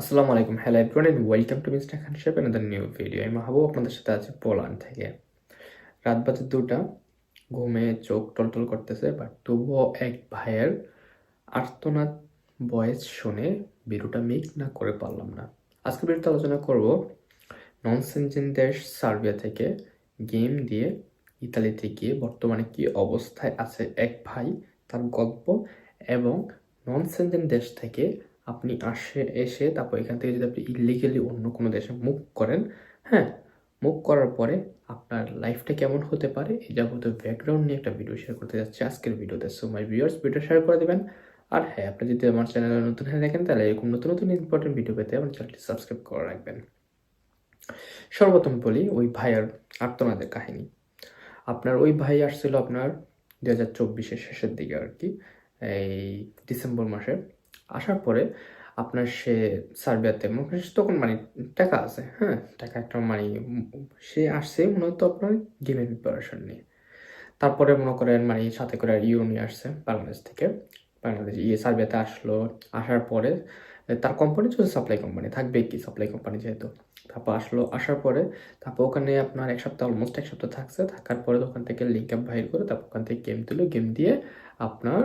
আসসালামু আলাইকুম। Hello everyone and welcome to mister Khan shape another new video আমি মাহবুব আপনাদের সাথে আছি পোল্যান্ড থেকে। রাত বাজে দুটা, ঘুমে চোখ টলটল করতেছে বাট তবুও এক ভাইয়ের আর্তনাদ ভয়েস শুনে ভিডিওটা মেক না করে পারলাম না। আজকে ভিডিওতে আলোচনা করব নন সেনজেন দেশ সার্বিয়া থেকে গেম দিয়ে ইতালিতে গিয়ে বর্তমানে কি অবস্থায় আছে এক ভাই, তার গল্প এবং নন সেনজেন দেশ থেকে আপনি আসে এসে তারপর এখান থেকে যদি আপনি ইলিগেলি অন্য কোনো দেশে মুভ করেন হ্যাঁ মুভ করার পরে আপনার লাইফটা কেমন হতে পারে এই যাবতীয় ব্যাকগ্রাউন্ড নিয়ে একটা ভিডিও শেয়ার করতে যাচ্ছি আজকের ভিডিওতে so my viewers video share করে দেবেন। আর হ্যাঁ আপনি যদি আমার চ্যানেলে নতুন হয়ে দেখেন তাহলে এরকম নতুন নতুন ইম্পর্টেন্ট ভিডিও পেতে আমার চ্যানেলটি সাবস্ক্রাইব করে রাখবেন। সর্বপ্রথম বলি, ওই ভাইয়ার আর্তনাদের কাহিনী। আপনার ওই ভাই আসছিল আপনার দু হাজার চব্বিশের শেষের দিকে আর কি, এই ডিসেম্বর মাসে আসার পরে আপনার সে সার্বিয়াতে মনে তখন মানে টাকা আছে হ্যাঁ? টাকা একটা মানে সে আসছে মনে মূলত আপনার গেমের প্রিপারেশন নিয়ে। তারপরে মনে করেন মানে সাথে করে ইউরো নিয়ে আসছে বাংলাদেশ থেকে। বাংলাদেশ ইয়ে সার্বিয়াতে আসলো, আসার পরে তার কোম্পানি ছিল সাপ্লাই কোম্পানি থাকবে কি সাপ্লাই কোম্পানি যেহেতু। তারপর আসলো, আসার পরে তারপর ওখানে আপনার এক সপ্তাহ অলমোস্ট এক সপ্তাহ থাকছে। থাকার পরে ওখান থেকে লিঙ্ক আপ বাইর করে তারপর ওখান থেকে গেম দিল গেম দিয়ে আপনার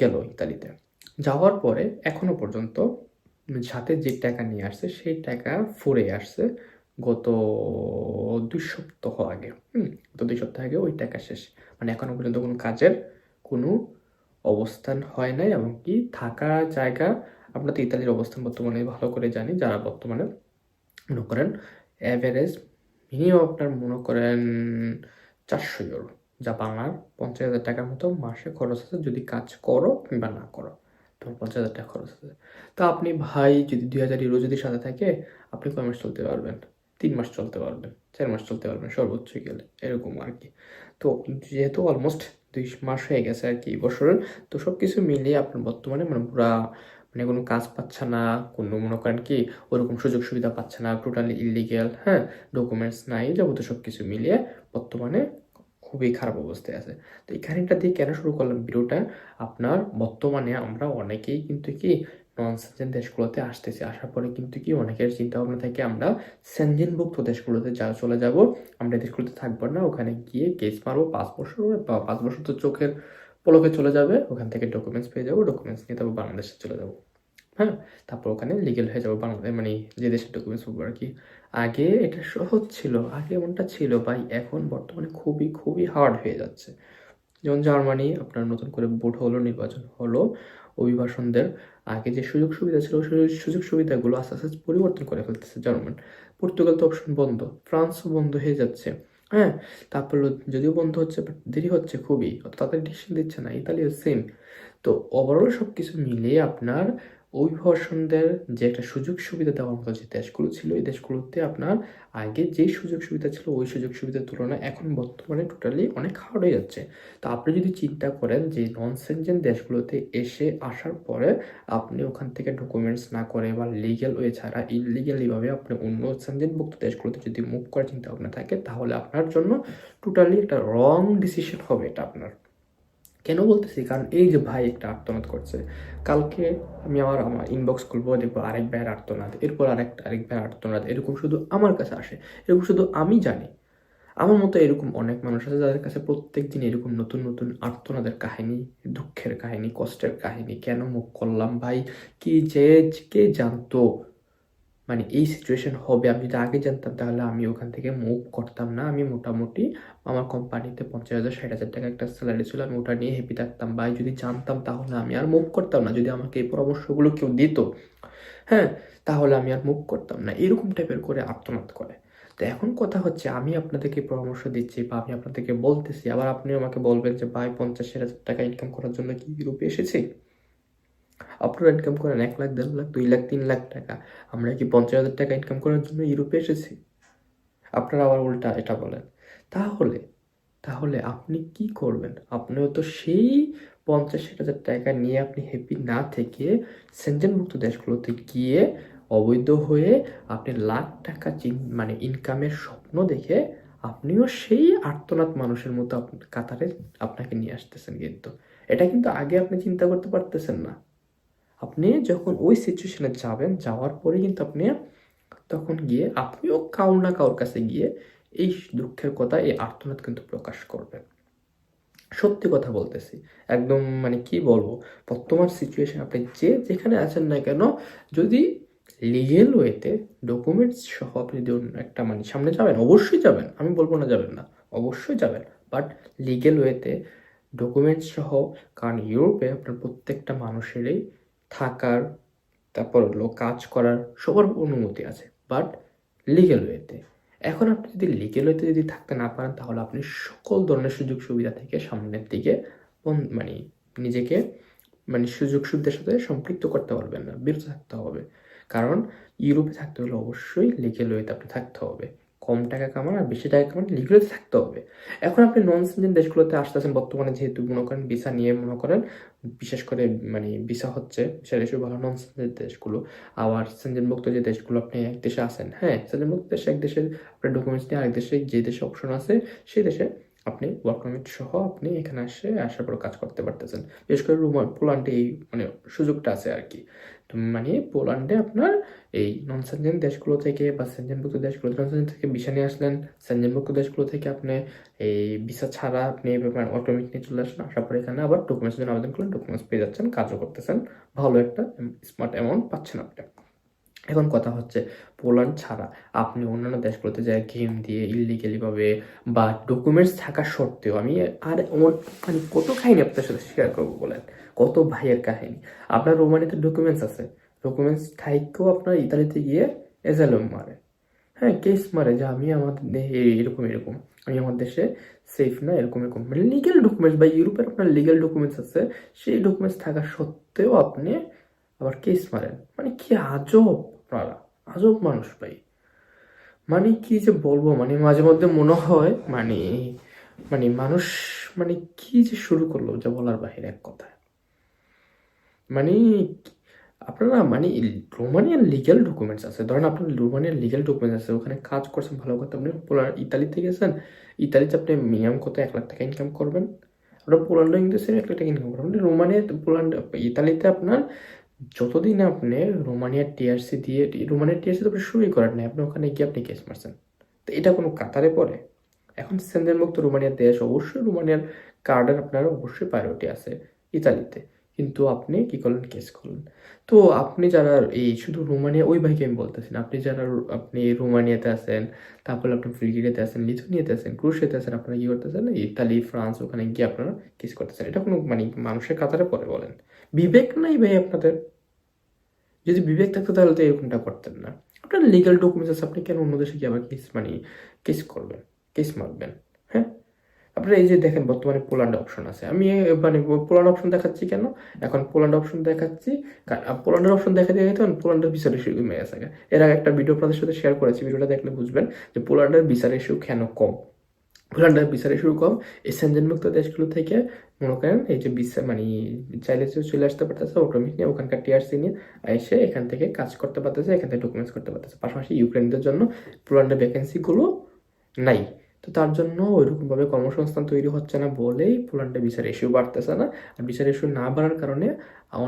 গেল ইতালিতে। যাওয়ার পরে এখনও পর্যন্ত সাথে যে টাকা নিয়ে আসছে, সেই টাকা ফুরে আসছে গত দুই সপ্তাহ আগে। হুম, গত দুই সপ্তাহ আগে ওই টাকা শেষ। মানে এখনও পর্যন্ত কোনো কাজের কোনো অবস্থান হয় নাই এবং কি থাকার জায়গা আমরা তো ইতালির অবস্থান বর্তমানে ভালো করে জানি, যারা বর্তমানে মনে করেন অ্যাভারেজ মিনিমাম আপনার মনে করেন চারশো ইউরো যা বাংলার পঞ্চাশ হাজার টাকার মতো মাসে খরচ আছে, যদি কাজ করো কিংবা না করো। তোমার পঞ্চাশ হাজার টাকা খরচ আছে। তা আপনি ভাই যদি দুই হাজার ইউরো যদি সাথে থাকে, আপনি কয় মাস চলতে পারবেন? তিন মাস চলতে পারবেন, চার মাস চলতে পারবেন, সর্বোচ্চ গেলে, এরকম আর কি। তো যেহেতু অলমোস্ট দুই মাস হয়ে গেছে আর কি বছরের তো সব কিছু মিলিয়ে আপনার বর্তমানে মানে পুরা মানে কোনো কাজ পাচ্ছে না, কোনো মনে করেন কি ওরকম সুযোগ সুবিধা পাচ্ছে না টোটালি ইলিগেল হ্যাঁ ডকুমেন্টস নাই, যাবতীয় সব কিছু মিলিয়ে বর্তমানে খুবই খারাপ অবস্থায় আছে। তো এই কাহিনীটা দিয়ে কেন শুরু করলাম ভিডিওটা? আপনার বর্তমানে আমরা অনেকেই কিন্তু কি নন সেনজেন দেশগুলোতে আসতেছি। আসার পরে কিন্তু কি অনেকের চিন্তা ভাবনা থেকে, আমরা সেনজেনভুক্ত দেশগুলোতে যা চলে যাব, আমরা দেশগুলোতে থাকব না, ওখানে গিয়ে কেস মারবো, পাঁচ বছর বা পাঁচ বছর তো চোখের পলকে চলে যাবে, ওখান থেকে ডকুমেন্টস পেয়ে যাব ডকুমেন্টস নিয়ে তারপর বাংলাদেশে চলে যাব। হ্যাঁ তারপর ওখানে লিগেল হয়ে যাব বাংলাদেশ মানে যে দেশের ডকুমেন্টস পাবো আর কি। আগে এটা সহজ ছিল, আগে এমনটা ছিল ভাই, এখন বর্তমানে খুবই খুবই হার্ড হয়ে যাচ্ছে। যেমন জার্মানি, আপনার নতুন করে ভোট হলো, নির্বাচন হলো, অভিবাসনদের আগে যে সুযোগ সুবিধা ছিল সুযোগ সুবিধাগুলো আস্তে আস্তে পরিবর্তন করে ফেলতেছে জার্মান। পর্তুগাল তো অপশন বন্ধ, ফ্রান্সও বন্ধ হয়ে যাচ্ছে হ্যাঁ? তারপর যদিও বন্ধ হচ্ছে দেরি হচ্ছে খুবই তাড়াতাড়ি ডিসিশন দিচ্ছে না, ইতালিও সেম তো ওভারঅল সব কিছু মিলিয়ে আপনার অভিবাসনদের যে একটা সুযোগ সুবিধা দেওয়ার মতো যে দেশগুলো ছিল, এই দেশগুলোতে আপনার আগে যে সুযোগ সুবিধা ছিল, ওই সুযোগ সুবিধার তুলনায় এখন বর্তমানে টোটালি অনেক হার্ড হয়ে যাচ্ছে। তো আপনি যদি চিন্তা করেন যে নন সেনজেন দেশগুলোতে এসে আসার পরে আপনি ওখান থেকে ডকুমেন্টস না করে বা লিগেল ওয়ে ছাড়া ইলিগেলিভাবে আপনি অন্য সেনজেনভুক্ত দেশগুলোতে যদি মুভ করার চিন্তা ভাবনা থাকে, তাহলে আপনার জন্য টোটালি একটা রং ডিসিশন হবে এটা আপনার। কেন বলতেছি? কারণ এই যে ভাই একটা আর্তনাদ করছে, কালকে আমি আমার আমার ইনবক্স খুলবো, দেখব আরেক ভাইয়ের আর্তনাদ, এরপর আরেক আরেক ভাইয়ের আর্তনাদ, এরকম শুধু আমার কাছে আসে, এরকম শুধু আমি জানি। আমার মতো এরকম অনেক মানুষ আছে যাদের কাছে প্রত্যেক দিন এরকম নতুন নতুন আর্তনাদের কাহিনী, দুঃখের কাহিনী, কষ্টের কাহিনী, কেন মুখ করলাম ভাই? কি যে, কে জানতো? মানে এই সিচুয়েশন হবে, আমি যদি আগে জানতাম, তাহলে আমি ওখান থেকে মুভ করতাম না। আমি মোটামুটি আমার কোম্পানিতে পঞ্চাশ হাজার, ষাট হাজার টাকা একটা স্যালারি ছিল, আমি ওটা নিয়ে হ্যাপি থাকতাম। বা যদি জানতাম, তাহলে আমি আর মুভ করতাম না। যদি আমাকে এই পরামর্শগুলো কেউ দিত হ্যাঁ তাহলে আমি আর মুভ করতাম না। এরকম টাইপের করে আত্মনাদ করে। তো এখন কথা হচ্ছে, আমি আপনাদেরকে পরামর্শ দিচ্ছি বা আমি আপনাদেরকে বলতেছি, আবার আপনি আমাকে বলবেন যে, ভাই, পঞ্চাশ হাজার টাকা ইনকাম করার জন্য কি ইউরোপে এসেছি? আপনারা ইনকাম করেন এক লাখ, দেড় লাখ, দুই লাখ, তিন লাখ টাকা। আমরা কি পঞ্চাশ হাজার টাকা ইনকাম করার জন্য ইউরোপে এসেছি? আপনারা আবার উল্টা এটা বলেন। তাহলে তাহলে আপনি কি করবেন? আপনিও তো সেই পঞ্চাশ ষাট হাজার টাকা নিয়ে আপনি হ্যাপি না থেকে সেন্টেনভুক্ত দেশগুলোতে গিয়ে অবৈধ হয়ে আপনি লাখ টাকা মানে ইনকামের স্বপ্ন দেখে আপনিও সেই আর্তনাদ মানুষের মতো কাতারে আপনাকে নিয়ে আসতেছেন কিন্তু। এটা কিন্তু আগে আপনি চিন্তা করতে পারতেছেন না। আপনি যখন ওই সিচুয়েশনে যাবেন, যাওয়ার পরে কিন্তু আপনি তখন গিয়ে আপনিও কাউ না কারোর কাছে গিয়ে এই দুঃখের কথা, এই আর্তনাদ কিন্তু প্রকাশ করবেন। সত্যি কথা বলতেছি। একদম মানে কি বলব? বর্তমান সিচুয়েশন আপনি যে যেখানে আছেন না কেন, যদি লিগেল ওয়েতে ডকুমেন্টস সহ আপনি যদি একটা মানে সামনে যাবেন, অবশ্যই যাবেন। আমি বলব না যাবেন না, অবশ্যই যাবেন। বাট লিগেল ওয়েতে ডকুমেন্টস সহ, কারণ ইউরোপে আপনার প্রত্যেকটা মানুষেরই থাকার, তারপর হলো কাজ করার সবার অনুমতি আছে। বাট লিগেল ওয়েতে এখন আপনি যদি লিগেল ওয়েতে যদি থাকতে না পারেন, তাহলে আপনি সকল ধরনের সুযোগ সুবিধা থেকে সামনের দিকে মানে নিজেকে মানে সুযোগ সুবিধার সাথে সম্পৃক্ত করতে পারবেন না, বিরত থাকতে হবে। কারণ ইউরোপে থাকতে হলে অবশ্যই লিগেল ওয়েতে আপনি থাকতে হবে। কম টাকা কামান আর বেশি টাকা কামান লিগেল থাকতে হবে। এখন আপনি নন সেনজেন দেশগুলোতে আসতেছেন বর্তমানে যেহেতু মনে করেন ভিসা নিয়ে মনে করেন, বিশেষ করে মানে ভিসা হচ্ছে ভিসা রেশু ভালো নন সেনজেন দেশগুলো। আবার সেনজেনভুক্ত যে দেশগুলো আপনি এক দেশে আসেন হ্যাঁ সেনজেনভুক্ত দেশে এক দেশের, আপনার ডকুমেন্টস নিয়ে আরেক দেশে যে দেশে অপশন আছে, সেই দেশে আপনি ওয়ার্ক পারমিট সহ আপনি এখানে আসে আসার পর কাজ করতে পারতেছেন। বিশেষ করে পোল্যান্ডে এই মানে সুযোগটা আছে আর কি মানে পোল্যান্ডে আপনার এই নন সেনজেন দেশগুলো থেকে বা সেনজেনভুক্ত দেশগুলো নন সেনজেন থেকে ভিসা নিয়ে আসলেন সেনজেনভুক্ত দেশগুলো থেকে আপনি এই ভিসা ছাড়া আপনি অটোমেটিক নিয়ে চলে আসেন আসার পর এখানে আবার ডকুমেন্টস জন্য আবেদন করলেন ডকুমেন্টস পেয়ে যাচ্ছেন, কাজও করতেছেন, ভালো একটা স্মার্ট অ্যামাউন্ট পাচ্ছেন আপনি। এখন কথা হচ্ছে পোল্যান্ড ছাড়া আপনি অন্যান্য দেশগুলোতে যায় গেম দিয়ে ইলিগালি ভাবে বা ডকুমেন্টস থাকা সত্ত্বেও আমি আর মানে কত কাহিনী আপনার সাথে শেয়ার করব বলেন? কত ভাইয়ের কাহিনী? আপনার রোমানিতে ডকুমেন্টস আছে। ডকুমেন্টস থাইকেও আপনার ইতালিতে গিয়ে এজালম মারে। হ্যাঁ কেস মারে যে আমি আমার এরকম এরকম। আমি আমার দেশে সেফ না, এরকম এরকম। মানে লিগেল ডকুমেন্টস বা ইউরোপের আপনার লিগেল ডকুমেন্টস আছে, সেই ডকুমেন্টস থাকা সত্ত্বেও আপনি আবার কেস মারেন। মানে কি আজব! আপনারা আজব মানুষ ভাই মানে কি যে বলব মানে মাঝে মধ্যে মনে হয় মানে মানে মানুষ মানে কি যে শুরু করল, যা বলার বাহিরে এক কথায়। মানে আপনারা মানে রোমানিয়ান লিগ্যাল ডকুমেন্টস আছে। ধরেন আপনার রোমানিয়ান লিগ্যাল ডকুমেন্টস আছে, ওখানে কাজ করছেন, ভালো কথা। আপনি পোলা- ইতালিতে গেছেন, ইতালিতে আপনি মিনিমাম কত এক লাখ টাকা ইনকাম করবেন? আপনার পোল্যান্ডে সেম এক লাখ টাকা ইনকাম করবেন। রোমানিয়া পোল্যান্ড, ইতালিতে আপনার যতদিন আপনি রোমানিয়ার টিআরসি দিয়ে, রোমানিয়ার টিআরসি তো আপনি শুরুই করেন না আপনি ওখানে গিয়ে আপনি কেস মারছেন। তো এটা কোনো কাতারে পড়ে? এখন সেন্দের মুক্ত রোমানিয়ার দেশ, অবশ্যই রোমানিয়ার কার্ডের আপনার অবশ্যই প্রায়োরিটি আছে ইতালিতে। কিন্তু আপনি কি করলেন? কেস করলেন। তো আপনি যারা এই শুধু রোমানিয়া, ওই ভাইকে আমি বলতেছি আপনি যারা আপনি রোমানিয়াতে আছেন, তারপরে আপনি বুলগেরিয়াতে আছেন লিথুনিয়াতে আছেন ক্রুশিয়াতে আছেন, আপনারা কি করতেছেন? ইতালি, ফ্রান্স, ওখানে গিয়ে আপনারা কেস করতেছেন। এটা কোনো মানে মানুষের কাতারে পরে বলেন। বিবেক নাই ভাই আপনাদের? যদি বিবেক থাকতো তাহলে তো এরকমটা করতেন না। আপনার লিগাল ডকুমেন্টস আছে, আপনি কেন অন্য দেশে গিয়ে আবার কেস মানে কেস করবেন কেস মারবেন হ্যাঁ? আপনারা এই যে দেখেন, বর্তমানে পোল্যান্ড অপশন আছে। আমি মানে পোল্যান্ড অপশন দেখাচ্ছি কেন? এখন পোল্যান্ড অপশন দেখাচ্ছি, কারণ পোল্যান্ডের অপশন দেখা দিয়ে তখন পোল্যান্ডের বিচার ইস্যু কমে গেছে। এর আগে একটা ভিডিও আপনাদের সাথে শেয়ার করেছি, ভিডিওটা দেখলে বুঝবেন যে পোল্যান্ডের বিচার ইস্যু কেন কম। পোল্যান্ডের বিচারে শুরু কম। এই সেনজেনমুক্ত দেশগুলো থেকে মনে করেন এই যে বিচার মানে চাইলে চলে আসতে পারতেছে অটোমেটিক নিয়ে ওখানকার টিআরসি নিয়ে এসে এখান থেকে কাজ করতে পারতেছে, এখান থেকে ডকুমেন্টস করতে পারতেছে। পাশাপাশি ইউক্রেনদের জন্য পোল্যান্ডের ভ্যাকেন্সিগুলো নাই। তো তার জন্য ওইরকমভাবে কর্মসংস্থান তৈরি হচ্ছে না বলেই পোল্যান্ডে বিচার ইস্যু বাড়তেছে না। আর বিচার ইস্যু না বাড়ার কারণে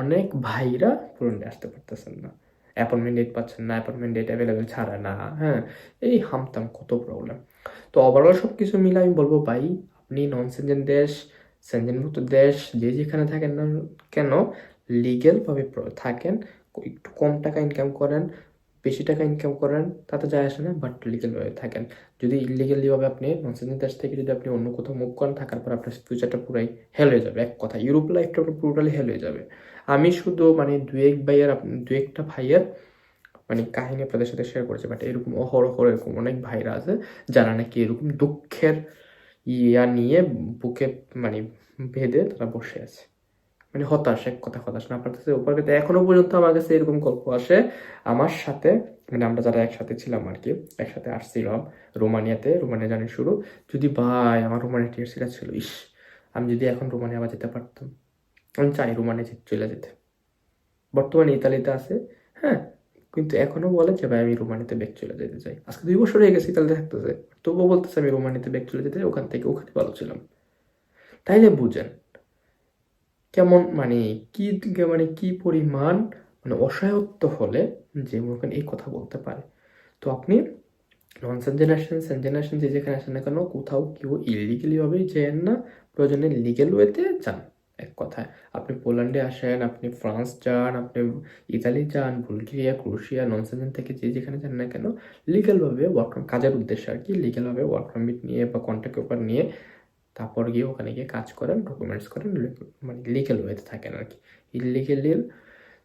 অনেক ভাইরা পোল্যান্ডে আসতে পারতেছেন না। অ্যাপয়েন্টমেন্ট ডেট পাচ্ছেন না অ্যাপয়েন্টমেন্ট ডেট অ্যাভেলেবেল ছাড়া না হ্যাঁ এই হামতাম কত প্রবলেম তো ওভারঅল সব কিছু মিলে আমি বলব ভাই, আপনি নন সেনজেন দেশ সেনজেনভুক্ত দেশ, যে যেখানে থাকেন না কেন লিগেলভাবে থাকেন, একটু কম টাকা ইনকাম করেন বেশি টাকা ইনকাম করেন, তাতে যায় আসে না বাট লিগেলভাবে থাকেন। যদি ইলিগেলিভাবে আপনি নন সেনজেন দেশ থেকে যদি আপনি অন্য কোথাও মুভ করেন, থাকার পর আপনার ফিউচারটা পুরাই হেল হয়ে যাবে। এক কথা ইউরোপ লাইফটা আপনার পুরোটালি হেল হয়ে যাবে। আমি শুধু মানে দু এক ভাইয়ের দু একটা ভাইয়ের মানে কাহিনী আপনাদের সাথে শেয়ার করেছি বাট এরকম অহরহ এরকম অনেক ভাইরা আছে, যারা নাকি এরকম দুঃখের ইয়া নিয়ে বুকে মানে বেঁধে তারা বসে আছে। মানে হতাশ, এক কথা হতাশ না পারতেছে উপর কিন্তু এখনও পর্যন্ত আমার কাছে এরকম গল্প আসে। আমার সাথে মানে আমরা যারা একসাথে ছিলাম আর কি, একসাথে আসছিলাম রোমানিয়াতে, রোমানিয়া জানি শুরু। যদি ভাই, আমার রোমানিয়া টিয়ারসিটা ছিল, ইস, আমি যদি এখন রোমানিয়া আবার যেতে পারতাম, আমি চাই রোমানিয়া চলে যেতে। বর্তমানে ইতালিতে আছে হ্যাঁ কিন্তু এখনও বলে যে, ভাই, আমি রোমানিতে ব্যাগ চলে যেতে চাই। আজকে দুই বছর হয়ে গেছে ইতালিতে থাকতেছে, তবুও বলতেছে, আমি রোমানিতে ব্যাগ চলে যেতে ওখান থেকে, ওখানে ভালো ছিলাম। তাইলে বুঝেন কেমন মানে কি মানে কি পরিমাণ মানে অসহায়ত্ব হলে যে মনে এই কথা বলতে পারে। তো আপনি নন জেনারেশন সেন জেনারেশন যে যেখানে আসেন না কেন, কোথাও কেউ ইলিগালি ভাবে যেন না প্রয়োজনে লিগেল ওয়েতে যান, এক কথায়। আপনি পোল্যান্ডে আসেন, আপনি ফ্রান্স যান, আপনি ইতালি যান, বুলগেরিয়া ক্রোশিয়া নন সেনজেন থেকে যে যেখানে যান না কেন লিগালভাবে ওয়ার্ক কাজের উদ্দেশ্যে আর কি লিগালভাবে ওয়ার্ক পারমিট নিয়ে বা কন্ট্যাক্ট পেপার নিয়ে তারপর গিয়ে ওখানে গিয়ে কাজ করেন ডকুমেন্টস করেন মানে লিগেল ওয়েতে থাকেন আর কি। ইলিগেলি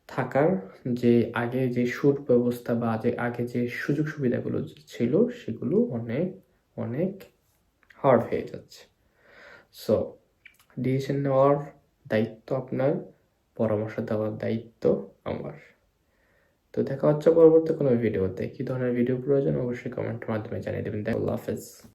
থাকার যে আগে যে সুর ব্যবস্থা বা যে আগে যে সুযোগ সুবিধাগুলো ছিল, সেগুলো অনেক অনেক হার্ড হয়ে যাচ্ছে। সো ডিসিশন নেওয়ার দায়িত্ব আপনার, পরামর্শ দেওয়ার দায়িত্ব আমার। তো দেখা হচ্ছে পরবর্তী কোনো ভিডিওতে কী ধরনের ভিডিও প্রয়োজন, অবশ্যই কমেন্টের মাধ্যমে জানিয়ে দেবেন। আল্লাহ হাফেজ।